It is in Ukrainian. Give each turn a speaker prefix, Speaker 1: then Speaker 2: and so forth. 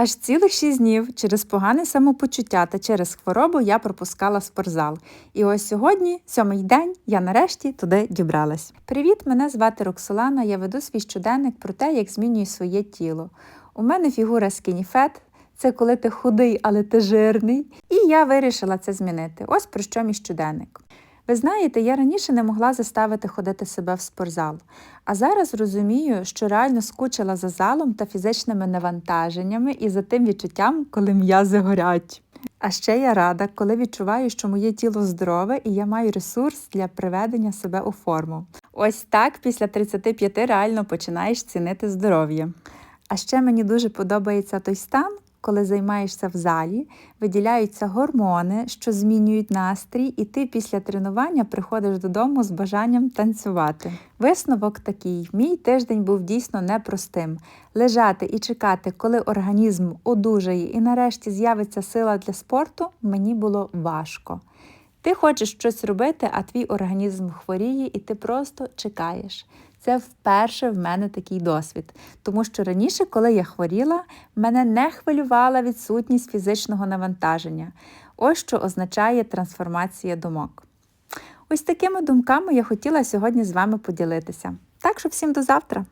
Speaker 1: Аж цілих шість днів через погане самопочуття та через хворобу я пропускала спортзал. І ось сьогодні, сьомий день, я нарешті туди дібралась. Привіт, мене звати Роксолана. Я веду свій щоденник про те, як змінюю своє тіло. У мене фігура fat, це коли ти худий, але ти жирний. І я вирішила це змінити. Ось про що мій щоденник. Ви знаєте, я раніше не могла заставити ходити себе в спортзал, а зараз розумію, що реально скучила за залом та фізичними навантаженнями і за тим відчуттям, коли м'язи горять. А ще я рада, коли відчуваю, що моє тіло здорове і я маю ресурс для приведення себе у форму. Ось так після 35 реально починаєш цінити здоров'я. А ще мені дуже подобається той стан, коли займаєшся в залі, виділяються гормони, що змінюють настрій, і ти після тренування приходиш додому з бажанням танцювати. Висновок такий: мій тиждень був дійсно непростим. Лежати і чекати, коли організм одужає і нарешті з'явиться сила для спорту, мені було важко. Ти хочеш щось робити, а твій організм хворіє, і ти просто чекаєш. Це вперше в мене такий досвід, тому що раніше, коли я хворіла, мене не хвилювала відсутність фізичного навантаження. Ось що означає трансформація думок. Ось такими думками я хотіла сьогодні з вами поділитися. Так що всім до завтра!